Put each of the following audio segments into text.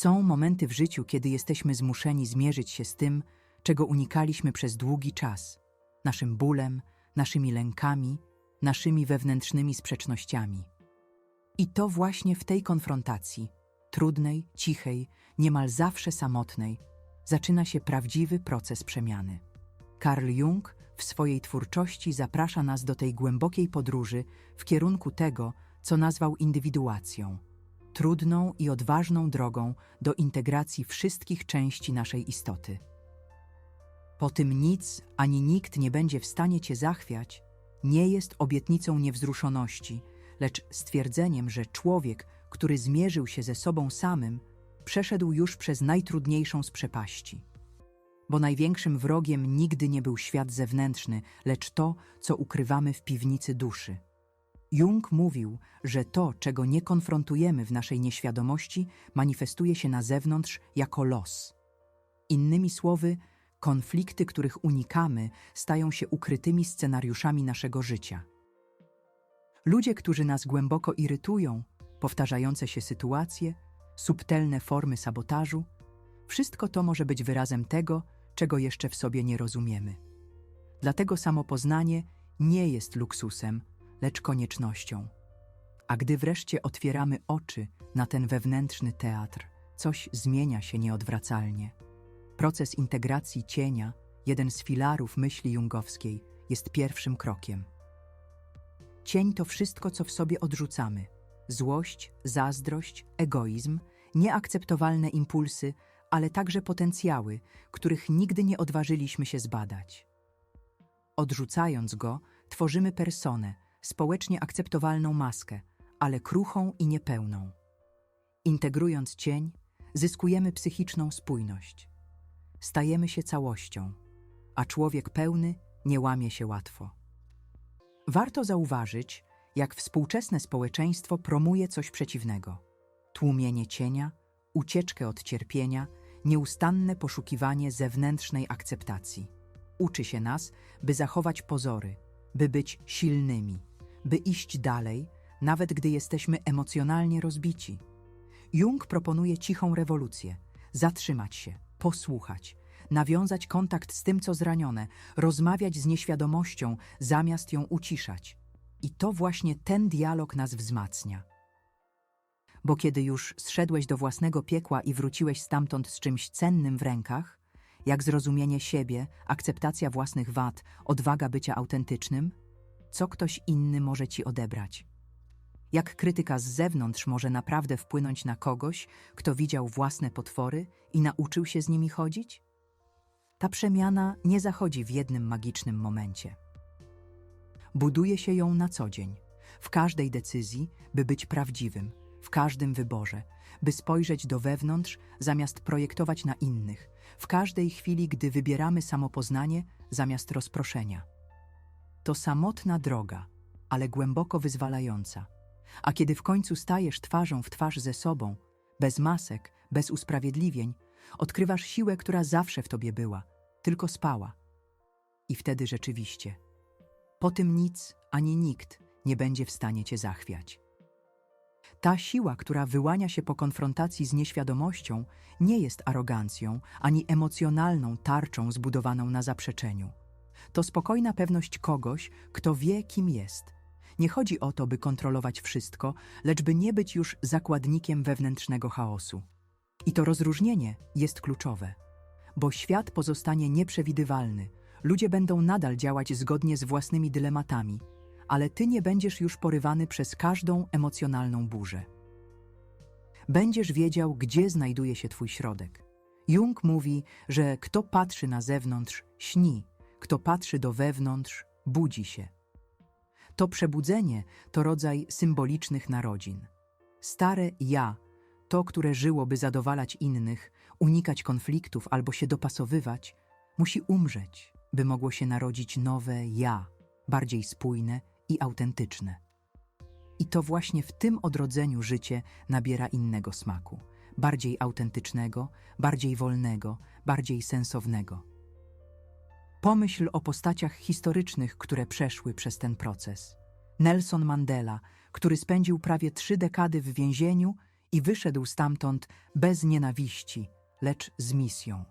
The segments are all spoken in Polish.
Są momenty w życiu, kiedy jesteśmy zmuszeni zmierzyć się z tym, czego unikaliśmy przez długi czas naszym bólem, naszymi lękami, naszymi wewnętrznymi sprzecznościami. I to właśnie w tej konfrontacji, trudnej, cichej, niemal zawsze samotnej, zaczyna się prawdziwy proces przemiany. Carl Jung w swojej twórczości zaprasza nas do tej głębokiej podróży w kierunku tego, co nazwał indywiduacją trudną i odważną drogą do integracji wszystkich części naszej istoty. Po tym nic ani nikt nie będzie w stanie cię zachwiać, nie jest obietnicą niewzruszoności, lecz stwierdzeniem, że człowiek, który zmierzył się ze sobą samym, przeszedł już przez najtrudniejszą z przepaści. Bo największym wrogiem nigdy nie był świat zewnętrzny, lecz to, co ukrywamy w piwnicy duszy. Jung mówił, że to, czego nie konfrontujemy w naszej nieświadomości, manifestuje się na zewnątrz jako los. Innymi słowy, konflikty, których unikamy, stają się ukrytymi scenariuszami naszego życia. Ludzie, którzy nas głęboko irytują, powtarzające się sytuacje, subtelne formy sabotażu, wszystko to może być wyrazem tego, czego jeszcze w sobie nie rozumiemy. Dlatego samopoznanie nie jest luksusem, lecz koniecznością. A gdy wreszcie otwieramy oczy na ten wewnętrzny teatr, coś zmienia się nieodwracalnie. Proces integracji cienia, jeden z filarów myśli jungowskiej, jest pierwszym krokiem. Cień to wszystko, co w sobie odrzucamy: złość, zazdrość, egoizm, nieakceptowalne impulsy, ale także potencjały, których nigdy nie odważyliśmy się zbadać. Odrzucając go, tworzymy personę, społecznie akceptowalną maskę, ale kruchą i niepełną. Integrując cień, zyskujemy psychiczną spójność. Stajemy się całością, a człowiek pełny nie łamie się łatwo. Warto zauważyć, jak współczesne społeczeństwo promuje coś przeciwnego: tłumienie cienia, ucieczkę od cierpienia, nieustanne poszukiwanie zewnętrznej akceptacji. Uczy się nas, by zachować pozory, by być silnymi, by iść dalej, nawet gdy jesteśmy emocjonalnie rozbici. Jung proponuje cichą rewolucję zatrzymać się, posłuchać, nawiązać kontakt z tym, co zranione, rozmawiać z nieświadomością, zamiast ją uciszać. I to właśnie ten dialog nas wzmacnia. Bo kiedy już zszedłeś do własnego piekła i wróciłeś stamtąd z czymś cennym w rękach, jak zrozumienie siebie, akceptacja własnych wad, odwaga bycia autentycznym, co ktoś inny może ci odebrać. Jak krytyka z zewnątrz może naprawdę wpłynąć na kogoś, kto widział własne potwory i nauczył się z nimi chodzić? Ta przemiana nie zachodzi w jednym magicznym momencie. Buduje się ją na co dzień, w każdej decyzji, by być prawdziwym, w każdym wyborze, by spojrzeć do wewnątrz zamiast projektować na innych, w każdej chwili, gdy wybieramy samopoznanie zamiast rozproszenia. To samotna droga, ale głęboko wyzwalająca. A kiedy w końcu stajesz twarzą w twarz ze sobą, bez masek, bez usprawiedliwień, odkrywasz siłę, która zawsze w tobie była, tylko spała. I wtedy rzeczywiście, po tym nic ani nikt nie będzie w stanie cię zachwiać. Ta siła, która wyłania się po konfrontacji z nieświadomością, nie jest arogancją ani emocjonalną tarczą zbudowaną na zaprzeczeniu. To spokojna pewność kogoś, kto wie, kim jest. Nie chodzi o to, by kontrolować wszystko, lecz by nie być już zakładnikiem wewnętrznego chaosu. I to rozróżnienie jest kluczowe, bo świat pozostanie nieprzewidywalny, ludzie będą nadal działać zgodnie z własnymi dylematami, ale ty nie będziesz już porywany przez każdą emocjonalną burzę. Będziesz wiedział, gdzie znajduje się twój środek. Jung mówi, że kto patrzy na zewnątrz, śni, kto patrzy do wewnątrz, budzi się. To przebudzenie to rodzaj symbolicznych narodzin. Stare ja, to, które żyło, by zadowalać innych, unikać konfliktów albo się dopasowywać, musi umrzeć, by mogło się narodzić nowe ja, bardziej spójne i autentyczne. I to właśnie w tym odrodzeniu życie nabiera innego smaku, bardziej autentycznego, bardziej wolnego, bardziej sensownego. Pomyśl o postaciach historycznych, które przeszły przez ten proces. Nelson Mandela, który spędził prawie trzy dekady w więzieniu i wyszedł stamtąd bez nienawiści, lecz z misją.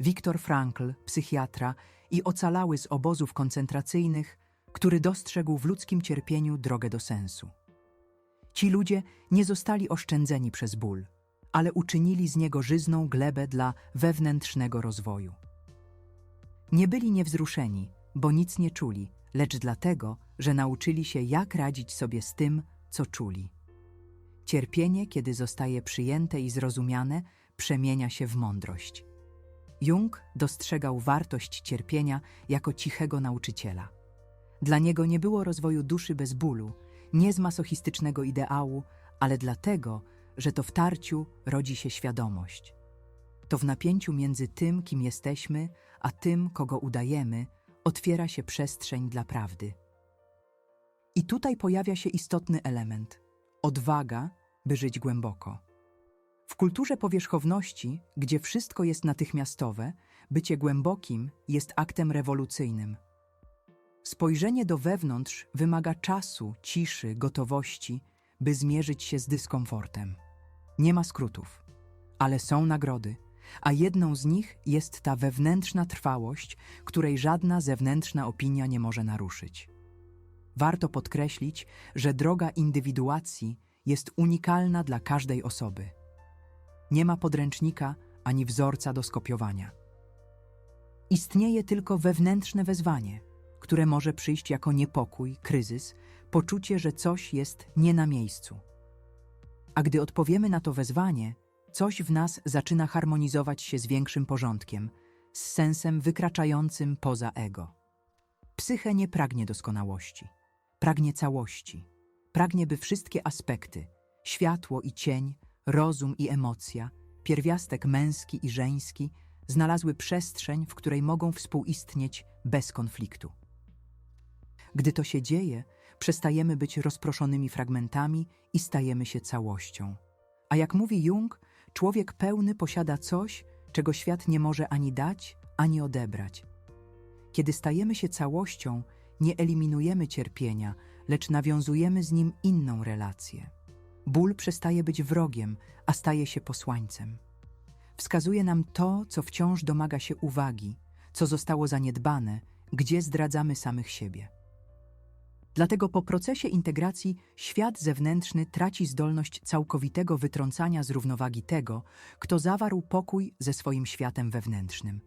Viktor Frankl, psychiatra i ocalały z obozów koncentracyjnych, który dostrzegł w ludzkim cierpieniu drogę do sensu. Ci ludzie nie zostali oszczędzeni przez ból, ale uczynili z niego żyzną glebę dla wewnętrznego rozwoju. Nie byli niewzruszeni, bo nic nie czuli, lecz dlatego, że nauczyli się, jak radzić sobie z tym, co czuli. Cierpienie, kiedy zostaje przyjęte i zrozumiane, przemienia się w mądrość. Jung dostrzegał wartość cierpienia jako cichego nauczyciela. Dla niego nie było rozwoju duszy bez bólu, nie z masochistycznego ideału, ale dlatego, że to w tarciu rodzi się świadomość. To w napięciu między tym, kim jesteśmy, a tym, kogo udajemy, otwiera się przestrzeń dla prawdy. I tutaj pojawia się istotny element odwaga, by żyć głęboko. W kulturze powierzchowności, gdzie wszystko jest natychmiastowe, bycie głębokim jest aktem rewolucyjnym. Spojrzenie do wewnątrz wymaga czasu, ciszy, gotowości, by zmierzyć się z dyskomfortem. Nie ma skrótów, ale są nagrody, a jedną z nich jest ta wewnętrzna trwałość, której żadna zewnętrzna opinia nie może naruszyć. Warto podkreślić, że droga indywiduacji jest unikalna dla każdej osoby. Nie ma podręcznika ani wzorca do skopiowania. Istnieje tylko wewnętrzne wezwanie, które może przyjść jako niepokój, kryzys, poczucie, że coś jest nie na miejscu. A gdy odpowiemy na to wezwanie, coś w nas zaczyna harmonizować się z większym porządkiem, z sensem wykraczającym poza ego. Psyche nie pragnie doskonałości, pragnie całości, pragnie, by wszystkie aspekty światło i cień, rozum i emocja, pierwiastek męski i żeński znalazły przestrzeń, w której mogą współistnieć bez konfliktu. Gdy to się dzieje, przestajemy być rozproszonymi fragmentami i stajemy się całością. A jak mówi Jung, człowiek pełny posiada coś, czego świat nie może ani dać, ani odebrać. Kiedy stajemy się całością, nie eliminujemy cierpienia, lecz nawiązujemy z nim inną relację. Ból przestaje być wrogiem, a staje się posłańcem. Wskazuje nam to, co wciąż domaga się uwagi, co zostało zaniedbane, gdzie zdradzamy samych siebie. Dlatego po procesie integracji świat zewnętrzny traci zdolność całkowitego wytrącania z równowagi tego, kto zawarł pokój ze swoim światem wewnętrznym.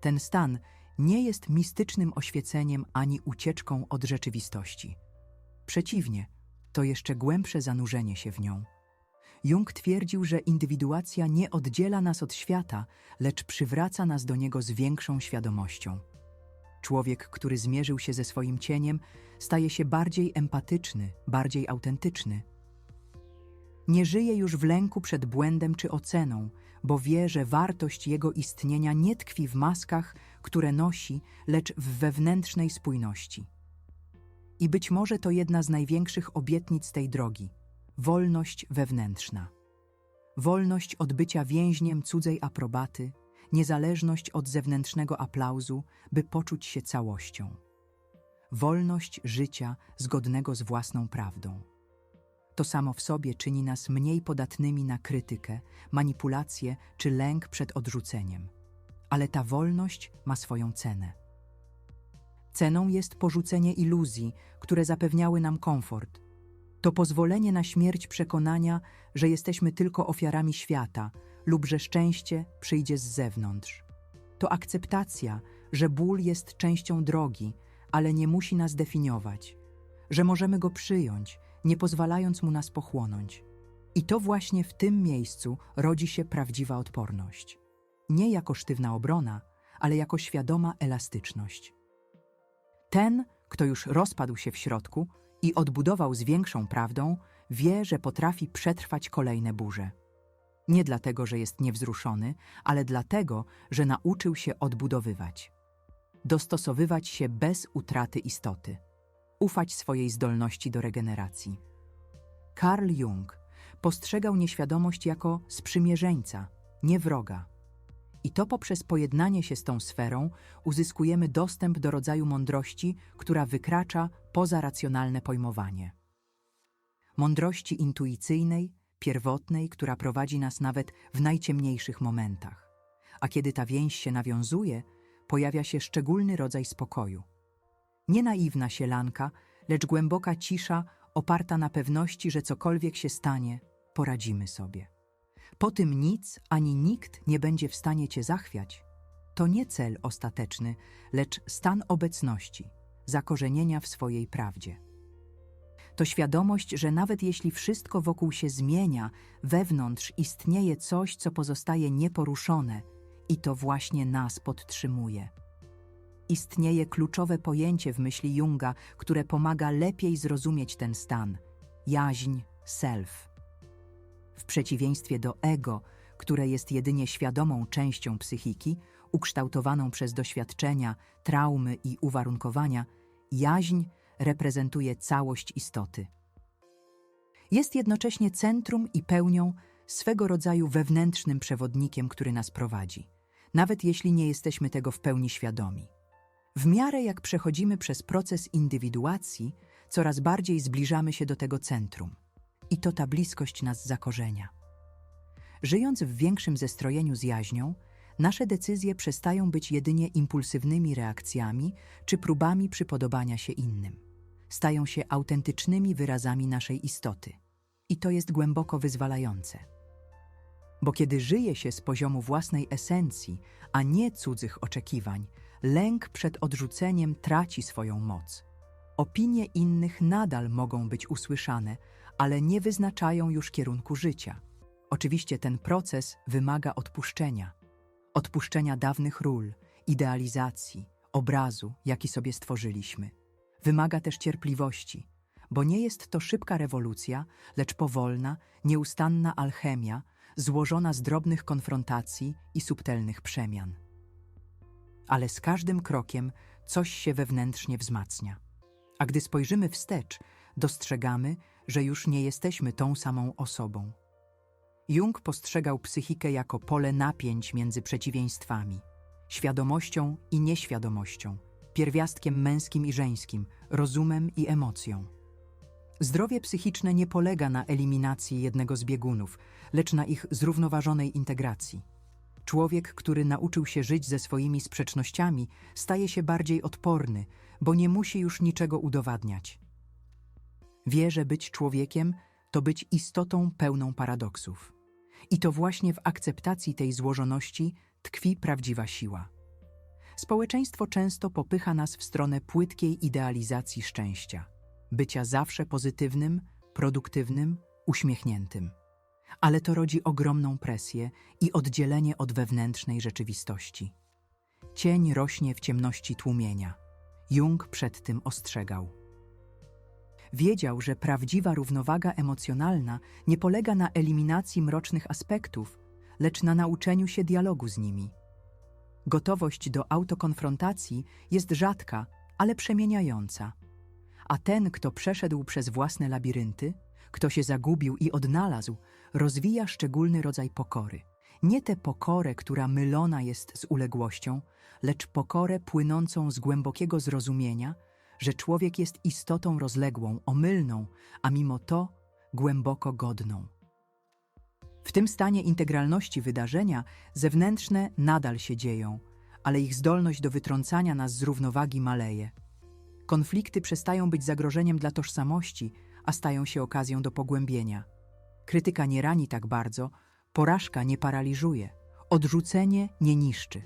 Ten stan nie jest mistycznym oświeceniem ani ucieczką od rzeczywistości. Przeciwnie, to jeszcze głębsze zanurzenie się w nią. Jung twierdził, że indywiduacja nie oddziela nas od świata, lecz przywraca nas do niego z większą świadomością. Człowiek, który zmierzył się ze swoim cieniem, staje się bardziej empatyczny, bardziej autentyczny. Nie żyje już w lęku przed błędem czy oceną, bo wie, że wartość jego istnienia nie tkwi w maskach, które nosi, lecz w wewnętrznej spójności. I być może to jedna z największych obietnic tej drogi wolność wewnętrzna. Wolność od bycia więźniem cudzej aprobaty, niezależność od zewnętrznego aplauzu, by poczuć się całością. Wolność życia zgodnego z własną prawdą. To samo w sobie czyni nas mniej podatnymi na krytykę, manipulację czy lęk przed odrzuceniem. Ale ta wolność ma swoją cenę. Ceną jest porzucenie iluzji, które zapewniały nam komfort. To pozwolenie na śmierć przekonania, że jesteśmy tylko ofiarami świata lub że szczęście przyjdzie z zewnątrz. To akceptacja, że ból jest częścią drogi, ale nie musi nas definiować, że możemy go przyjąć, nie pozwalając mu nas pochłonąć. I to właśnie w tym miejscu rodzi się prawdziwa odporność. Nie jako sztywna obrona, ale jako świadoma elastyczność. Ten, kto już rozpadł się w środku i odbudował z większą prawdą, wie, że potrafi przetrwać kolejne burze. Nie dlatego, że jest niewzruszony, ale dlatego, że nauczył się odbudowywać. Dostosowywać się bez utraty istoty. Ufać swojej zdolności do regeneracji. Carl Jung postrzegał nieświadomość jako sprzymierzeńca, nie wroga. I to poprzez pojednanie się z tą sferą uzyskujemy dostęp do rodzaju mądrości, która wykracza poza racjonalne pojmowanie. Mądrości intuicyjnej, pierwotnej, która prowadzi nas nawet w najciemniejszych momentach. A kiedy ta więź się nawiązuje, pojawia się szczególny rodzaj spokoju. Nie naiwna sielanka, lecz głęboka cisza oparta na pewności, że cokolwiek się stanie, poradzimy sobie. Po tym nic ani nikt nie będzie w stanie cię zachwiać. To nie cel ostateczny, lecz stan obecności, zakorzenienia w swojej prawdzie. To świadomość, że nawet jeśli wszystko wokół się zmienia, wewnątrz istnieje coś, co pozostaje nieporuszone i to właśnie nas podtrzymuje. Istnieje kluczowe pojęcie w myśli Junga, które pomaga lepiej zrozumieć ten stan jaźń self. W przeciwieństwie do ego, które jest jedynie świadomą częścią psychiki, ukształtowaną przez doświadczenia, traumy i uwarunkowania, jaźń reprezentuje całość istoty. Jest jednocześnie centrum i pełnią swego rodzaju wewnętrznym przewodnikiem, który nas prowadzi, nawet jeśli nie jesteśmy tego w pełni świadomi. W miarę jak przechodzimy przez proces indywiduacji, coraz bardziej zbliżamy się do tego centrum. I to ta bliskość nas zakorzenia. Żyjąc w większym zestrojeniu z jaźnią, nasze decyzje przestają być jedynie impulsywnymi reakcjami czy próbami przypodobania się innym. Stają się autentycznymi wyrazami naszej istoty. I to jest głęboko wyzwalające. Bo kiedy żyje się z poziomu własnej esencji, a nie cudzych oczekiwań, lęk przed odrzuceniem traci swoją moc. Opinie innych nadal mogą być usłyszane, ale nie wyznaczają już kierunku życia. Oczywiście ten proces wymaga odpuszczenia. Odpuszczenia dawnych ról, idealizacji, obrazu, jaki sobie stworzyliśmy. Wymaga też cierpliwości, bo nie jest to szybka rewolucja, lecz powolna, nieustanna alchemia, złożona z drobnych konfrontacji i subtelnych przemian. Ale z każdym krokiem coś się wewnętrznie wzmacnia. A gdy spojrzymy wstecz, dostrzegamy, że już nie jesteśmy tą samą osobą. Jung postrzegał psychikę jako pole napięć między przeciwieństwami, świadomością i nieświadomością, pierwiastkiem męskim i żeńskim, rozumem i emocją. Zdrowie psychiczne nie polega na eliminacji jednego z biegunów, lecz na ich zrównoważonej integracji. Człowiek, który nauczył się żyć ze swoimi sprzecznościami, staje się bardziej odporny, bo nie musi już niczego udowadniać. Wie, że być człowiekiem to być istotą pełną paradoksów. I to właśnie w akceptacji tej złożoności tkwi prawdziwa siła. Społeczeństwo często popycha nas w stronę płytkiej idealizacji szczęścia, bycia zawsze pozytywnym, produktywnym, uśmiechniętym. Ale to rodzi ogromną presję i oddzielenie od wewnętrznej rzeczywistości. Cień rośnie w ciemności tłumienia. Jung przed tym ostrzegał. Wiedział, że prawdziwa równowaga emocjonalna nie polega na eliminacji mrocznych aspektów, lecz na nauczeniu się dialogu z nimi. Gotowość do autokonfrontacji jest rzadka, ale przemieniająca. A ten, kto przeszedł przez własne labirynty, kto się zagubił i odnalazł, rozwija szczególny rodzaj pokory. Nie tę pokorę, która mylona jest z uległością, lecz pokorę płynącą z głębokiego zrozumienia, że człowiek jest istotą rozległą, omylną, a mimo to głęboko godną. W tym stanie integralności wydarzenia zewnętrzne nadal się dzieją, ale ich zdolność do wytrącania nas z równowagi maleje. Konflikty przestają być zagrożeniem dla tożsamości, a stają się okazją do pogłębienia. Krytyka nie rani tak bardzo, porażka nie paraliżuje, odrzucenie nie niszczy,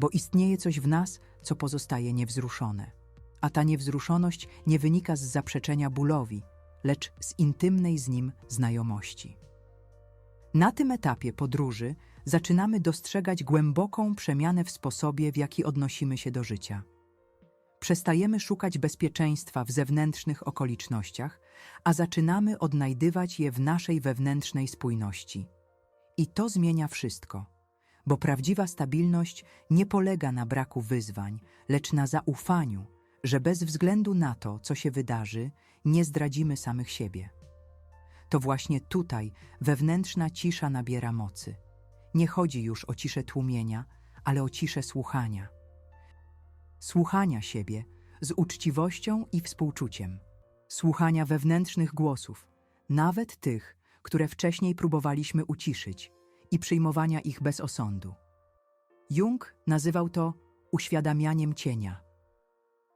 bo istnieje coś w nas, co pozostaje niewzruszone. A ta niewzruszoność nie wynika z zaprzeczenia bólowi, lecz z intymnej z nim znajomości. Na tym etapie podróży zaczynamy dostrzegać głęboką przemianę w sposobie, w jaki odnosimy się do życia. Przestajemy szukać bezpieczeństwa w zewnętrznych okolicznościach, a zaczynamy odnajdywać je w naszej wewnętrznej spójności. I to zmienia wszystko, bo prawdziwa stabilność nie polega na braku wyzwań, lecz na zaufaniu, że bez względu na to, co się wydarzy, nie zdradzimy samych siebie. To właśnie tutaj wewnętrzna cisza nabiera mocy. Nie chodzi już o ciszę tłumienia, ale o ciszę słuchania. Słuchania siebie z uczciwością i współczuciem. Słuchania wewnętrznych głosów, nawet tych, które wcześniej próbowaliśmy uciszyć i przyjmowania ich bez osądu. Jung nazywał to uświadamianiem cienia.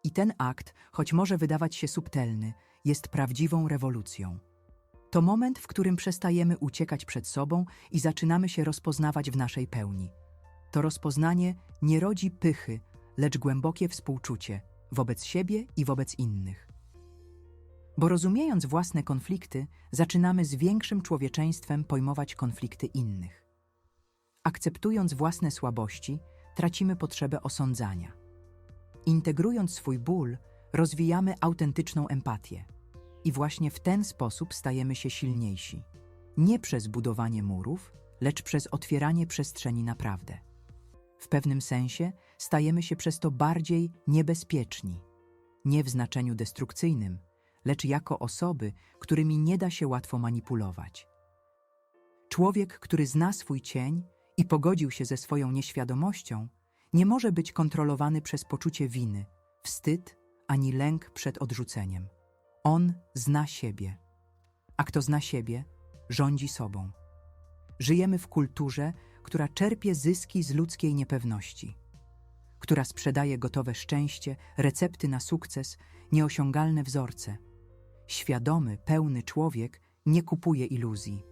I ten akt, choć może wydawać się subtelny, jest prawdziwą rewolucją. To moment, w którym przestajemy uciekać przed sobą i zaczynamy się rozpoznawać w naszej pełni. To rozpoznanie nie rodzi pychy, lecz głębokie współczucie wobec siebie i wobec innych. Bo rozumiejąc własne konflikty, zaczynamy z większym człowieczeństwem pojmować konflikty innych. Akceptując własne słabości, tracimy potrzebę osądzania. Integrując swój ból, rozwijamy autentyczną empatię. I właśnie w ten sposób stajemy się silniejsi. Nie przez budowanie murów, lecz przez otwieranie przestrzeni na prawdę. W pewnym sensie stajemy się przez to bardziej niebezpieczni. Nie w znaczeniu destrukcyjnym, lecz jako osoby, którymi nie da się łatwo manipulować. Człowiek, który zna swój cień i pogodził się ze swoją nieświadomością, nie może być kontrolowany przez poczucie winy, wstyd ani lęk przed odrzuceniem. On zna siebie. A kto zna siebie, rządzi sobą. Żyjemy w kulturze, która czerpie zyski z ludzkiej niepewności, która sprzedaje gotowe szczęście, recepty na sukces, nieosiągalne wzorce. Świadomy, pełny człowiek nie kupuje iluzji.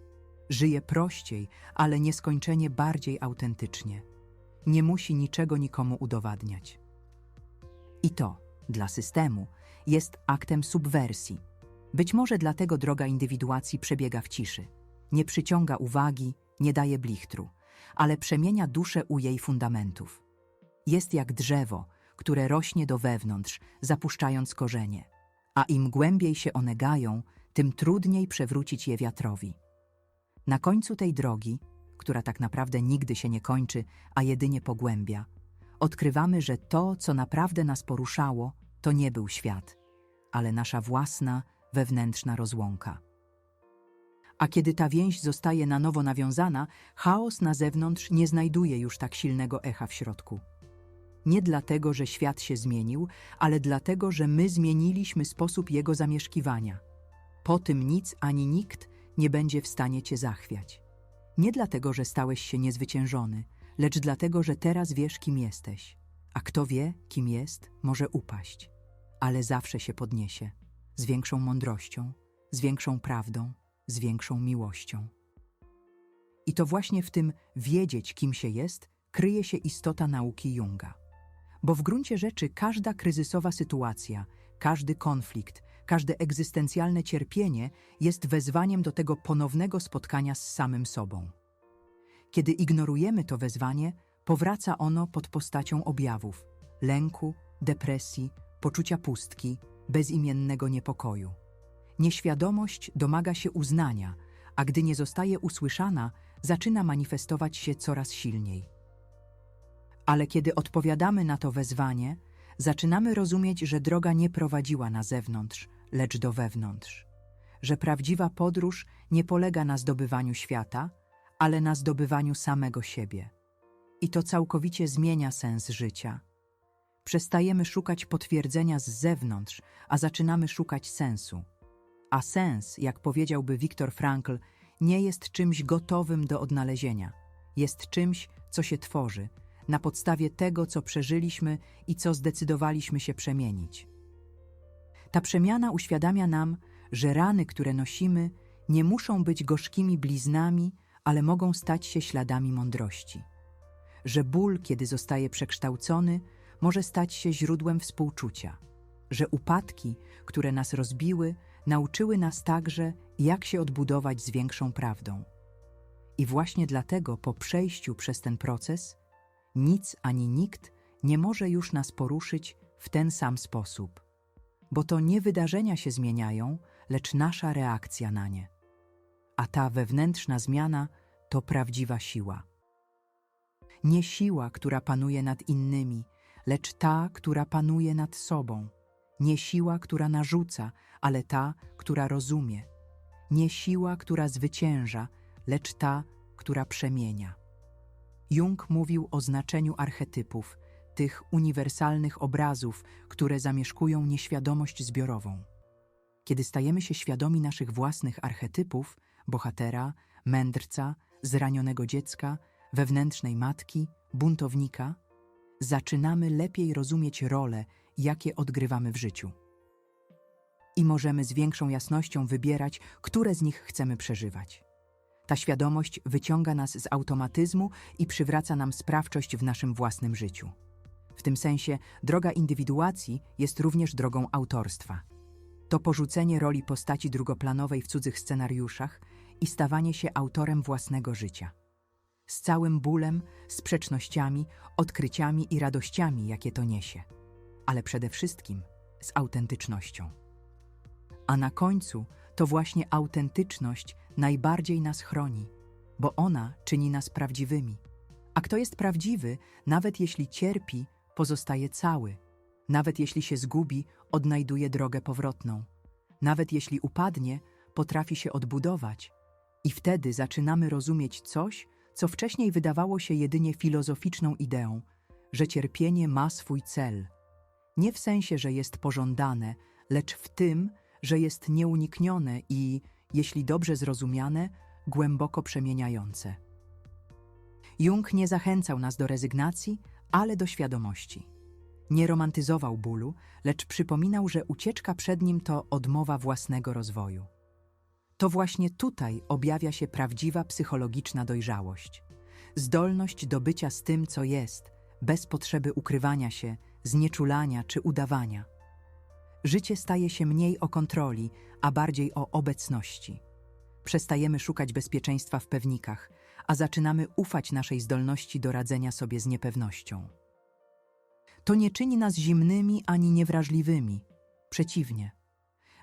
Żyje prościej, ale nieskończenie bardziej autentycznie. Nie musi niczego nikomu udowadniać. I to, dla systemu, jest aktem subwersji. Być może dlatego droga indywiduacji przebiega w ciszy. Nie przyciąga uwagi, nie daje blichtru, ale przemienia duszę u jej fundamentów. Jest jak drzewo, które rośnie do wewnątrz, zapuszczając korzenie. A im głębiej się one gają, tym trudniej przewrócić je wiatrowi. Na końcu tej drogi, która tak naprawdę nigdy się nie kończy, a jedynie pogłębia, odkrywamy, że to, co naprawdę nas poruszało, to nie był świat, ale nasza własna, wewnętrzna rozłąka. A kiedy ta więź zostaje na nowo nawiązana, chaos na zewnątrz nie znajduje już tak silnego echa w środku. Nie dlatego, że świat się zmienił, ale dlatego, że my zmieniliśmy sposób jego zamieszkiwania. Po tym nic ani nikt nie będzie w stanie cię zachwiać. Nie dlatego, że stałeś się niezwyciężony, lecz dlatego, że teraz wiesz, kim jesteś. A kto wie, kim jest, może upaść, ale zawsze się podniesie z większą mądrością, z większą prawdą, z większą miłością. I to właśnie w tym wiedzieć, kim się jest, kryje się istota nauki Junga. Bo w gruncie rzeczy każda kryzysowa sytuacja, każdy konflikt, każde egzystencjalne cierpienie jest wezwaniem do tego ponownego spotkania z samym sobą. Kiedy ignorujemy to wezwanie, powraca ono pod postacią objawów lęku, depresji, poczucia pustki, bezimiennego niepokoju. Nieświadomość domaga się uznania, a gdy nie zostaje usłyszana, zaczyna manifestować się coraz silniej. Ale kiedy odpowiadamy na to wezwanie, zaczynamy rozumieć, że droga nie prowadziła na zewnątrz, lecz do wewnątrz. Że prawdziwa podróż nie polega na zdobywaniu świata, ale na zdobywaniu samego siebie. I to całkowicie zmienia sens życia. Przestajemy szukać potwierdzenia z zewnątrz, a zaczynamy szukać sensu. A sens, jak powiedziałby Viktor Frankl, nie jest czymś gotowym do odnalezienia. Jest czymś, co się tworzy, na podstawie tego, co przeżyliśmy i co zdecydowaliśmy się przemienić. Ta przemiana uświadamia nam, że rany, które nosimy, nie muszą być gorzkimi bliznami, ale mogą stać się śladami mądrości. Że ból, kiedy zostaje przekształcony, może stać się źródłem współczucia. Że upadki, które nas rozbiły, nauczyły nas także, jak się odbudować z większą prawdą. I właśnie dlatego po przejściu przez ten proces nic ani nikt nie może już nas poruszyć w ten sam sposób, bo to nie wydarzenia się zmieniają, lecz nasza reakcja na nie. A ta wewnętrzna zmiana to prawdziwa siła. Nie siła, która panuje nad innymi, lecz ta, która panuje nad sobą. Nie siła, która narzuca, ale ta, która rozumie. Nie siła, która zwycięża, lecz ta, która przemienia. Jung mówił o znaczeniu archetypów, tych uniwersalnych obrazów, które zamieszkują nieświadomość zbiorową. Kiedy stajemy się świadomi naszych własnych archetypów, bohatera, mędrca, zranionego dziecka, wewnętrznej matki, buntownika, zaczynamy lepiej rozumieć role, jakie odgrywamy w życiu. I możemy z większą jasnością wybierać, które z nich chcemy przeżywać. Ta świadomość wyciąga nas z automatyzmu i przywraca nam sprawczość w naszym własnym życiu. W tym sensie droga indywiduacji jest również drogą autorstwa. To porzucenie roli postaci drugoplanowej w cudzych scenariuszach i stawanie się autorem własnego życia. Z całym bólem, sprzecznościami, odkryciami i radościami, jakie to niesie. Ale przede wszystkim z autentycznością. A na końcu to właśnie autentyczność najbardziej nas chroni, bo ona czyni nas prawdziwymi. A kto jest prawdziwy, nawet jeśli cierpi, pozostaje cały. Nawet jeśli się zgubi, odnajduje drogę powrotną. Nawet jeśli upadnie, potrafi się odbudować. I wtedy zaczynamy rozumieć coś, co wcześniej wydawało się jedynie filozoficzną ideą, że cierpienie ma swój cel. Nie w sensie, że jest pożądane, lecz w tym, że jest nieuniknione i, jeśli dobrze zrozumiane, głęboko przemieniające. Jung nie zachęcał nas do rezygnacji, ale do świadomości. Nie romantyzował bólu, lecz przypominał, że ucieczka przed nim to odmowa własnego rozwoju. To właśnie tutaj objawia się prawdziwa psychologiczna dojrzałość. Zdolność do bycia z tym, co jest, bez potrzeby ukrywania się, znieczulania czy udawania. Życie staje się mniej o kontroli, a bardziej o obecności. Przestajemy szukać bezpieczeństwa w pewnikach, a zaczynamy ufać naszej zdolności do radzenia sobie z niepewnością. To nie czyni nas zimnymi ani niewrażliwymi. Przeciwnie.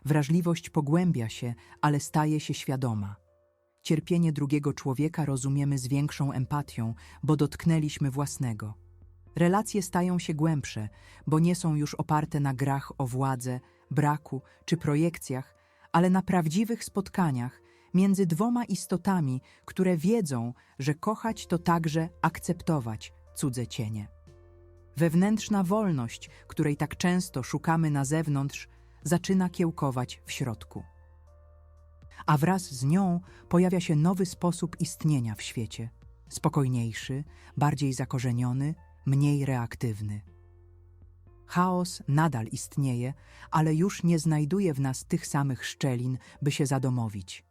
Wrażliwość pogłębia się, ale staje się świadoma. Cierpienie drugiego człowieka rozumiemy z większą empatią, bo dotknęliśmy własnego. Relacje stają się głębsze, bo nie są już oparte na grach o władzę, braku czy projekcjach, ale na prawdziwych spotkaniach między dwoma istotami, które wiedzą, że kochać to także akceptować cudze cienie. Wewnętrzna wolność, której tak często szukamy na zewnątrz, zaczyna kiełkować w środku. A wraz z nią pojawia się nowy sposób istnienia w świecie spokojniejszy, bardziej zakorzeniony, mniej reaktywny. Chaos nadal istnieje, ale już nie znajduje w nas tych samych szczelin, by się zadomowić.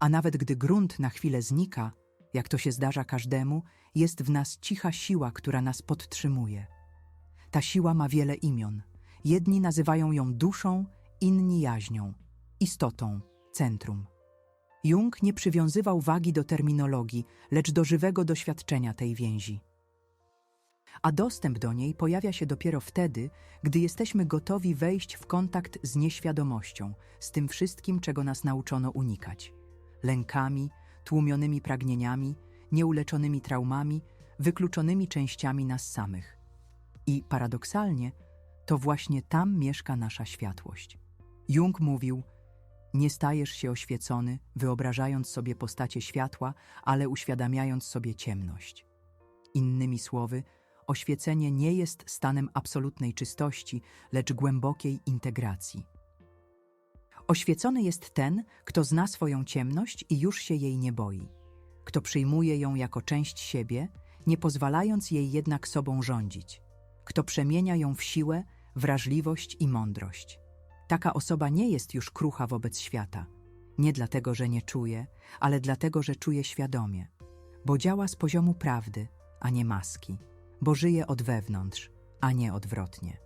A nawet gdy grunt na chwilę znika, jak to się zdarza każdemu, jest w nas cicha siła, która nas podtrzymuje. Ta siła ma wiele imion. Jedni nazywają ją duszą, inni jaźnią, istotą, centrum. Jung nie przywiązywał wagi do terminologii, lecz do żywego doświadczenia tej więzi. A dostęp do niej pojawia się dopiero wtedy, gdy jesteśmy gotowi wejść w kontakt z nieświadomością, z tym wszystkim, czego nas nauczono unikać lękami, tłumionymi pragnieniami, nieuleczonymi traumami, wykluczonymi częściami nas samych. I paradoksalnie, to właśnie tam mieszka nasza światłość. Jung mówił: Nie stajesz się oświecony, wyobrażając sobie postacie światła, ale uświadamiając sobie ciemność. Innymi słowy, oświecenie nie jest stanem absolutnej czystości, lecz głębokiej integracji. Oświecony jest ten, kto zna swoją ciemność i już się jej nie boi, kto przyjmuje ją jako część siebie, nie pozwalając jej jednak sobą rządzić, kto przemienia ją w siłę, wrażliwość i mądrość. Taka osoba nie jest już krucha wobec świata, nie dlatego, że nie czuje, ale dlatego, że czuje świadomie, bo działa z poziomu prawdy, a nie maski, bo żyje od wewnątrz, a nie odwrotnie.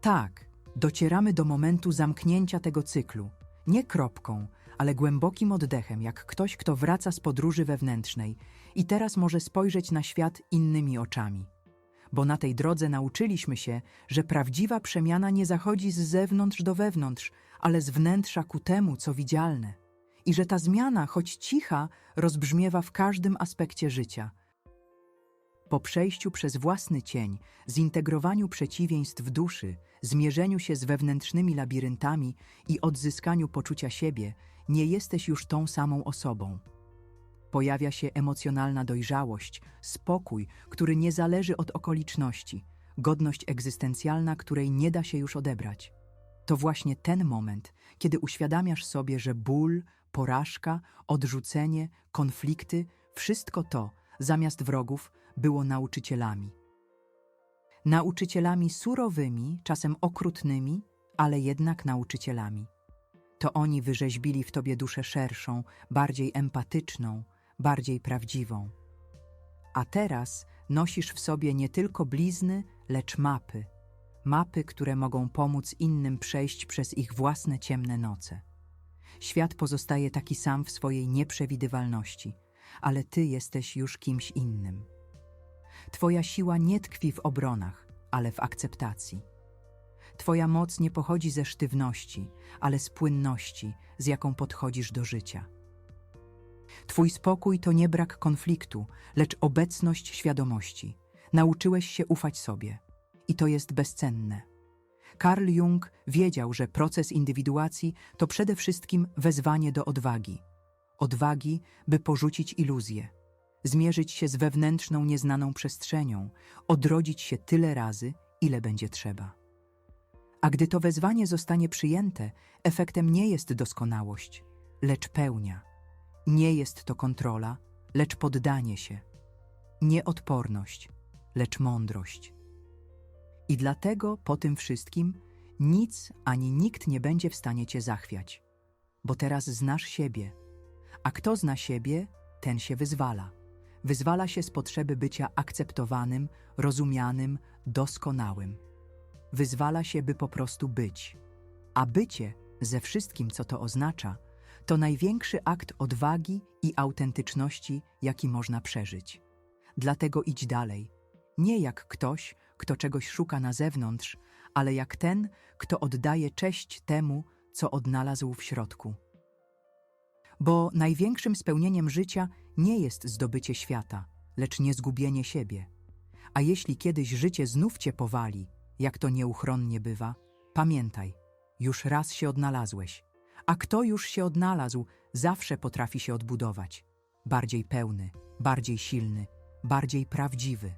Tak, docieramy do momentu zamknięcia tego cyklu, nie kropką, ale głębokim oddechem, jak ktoś, kto wraca z podróży wewnętrznej i teraz może spojrzeć na świat innymi oczami. Bo na tej drodze nauczyliśmy się, że prawdziwa przemiana nie zachodzi z zewnątrz do wewnątrz, ale z wnętrza ku temu, co widzialne. I że ta zmiana, choć cicha, rozbrzmiewa w każdym aspekcie życia – po przejściu przez własny cień, zintegrowaniu przeciwieństw duszy, zmierzeniu się z wewnętrznymi labiryntami i odzyskaniu poczucia siebie, nie jesteś już tą samą osobą. Pojawia się emocjonalna dojrzałość, spokój, który nie zależy od okoliczności, godność egzystencjalna, której nie da się już odebrać. To właśnie ten moment, kiedy uświadamiasz sobie, że ból, porażka, odrzucenie, konflikty, wszystko to, zamiast wrogów, było nauczycielami. Nauczycielami surowymi, czasem okrutnymi, ale jednak nauczycielami. To oni wyrzeźbili w tobie duszę szerszą, bardziej empatyczną, bardziej prawdziwą. A teraz nosisz w sobie nie tylko blizny, lecz mapy. Mapy, które mogą pomóc innym przejść przez ich własne ciemne noce. Świat pozostaje taki sam w swojej nieprzewidywalności, ale ty jesteś już kimś innym. Twoja siła nie tkwi w obronach, ale w akceptacji. Twoja moc nie pochodzi ze sztywności, ale z płynności, z jaką podchodzisz do życia. Twój spokój to nie brak konfliktu, lecz obecność świadomości. Nauczyłeś się ufać sobie. I to jest bezcenne. Carl Jung wiedział, że proces indywiduacji to przede wszystkim wezwanie do odwagi. Odwagi, by porzucić iluzję, zmierzyć się z wewnętrzną, nieznaną przestrzenią, odrodzić się tyle razy, ile będzie trzeba. A gdy to wezwanie zostanie przyjęte, efektem nie jest doskonałość, lecz pełnia. Nie jest to kontrola, lecz poddanie się. Nie odporność, lecz mądrość. I dlatego po tym wszystkim nic ani nikt nie będzie w stanie cię zachwiać, bo teraz znasz siebie. A kto zna siebie, ten się wyzwala. Wyzwala się z potrzeby bycia akceptowanym, rozumianym, doskonałym. Wyzwala się, by po prostu być. A bycie, ze wszystkim, co to oznacza, to największy akt odwagi i autentyczności, jaki można przeżyć. Dlatego idź dalej. Nie jak ktoś, kto czegoś szuka na zewnątrz, ale jak ten, kto oddaje cześć temu, co odnalazł w środku. Bo największym spełnieniem życia nie jest zdobycie świata, lecz nie zgubienie siebie. A jeśli kiedyś życie znów cię powali, jak to nieuchronnie bywa, pamiętaj, już raz się odnalazłeś. A kto już się odnalazł, zawsze potrafi się odbudować. Bardziej pełny, bardziej silny, bardziej prawdziwy.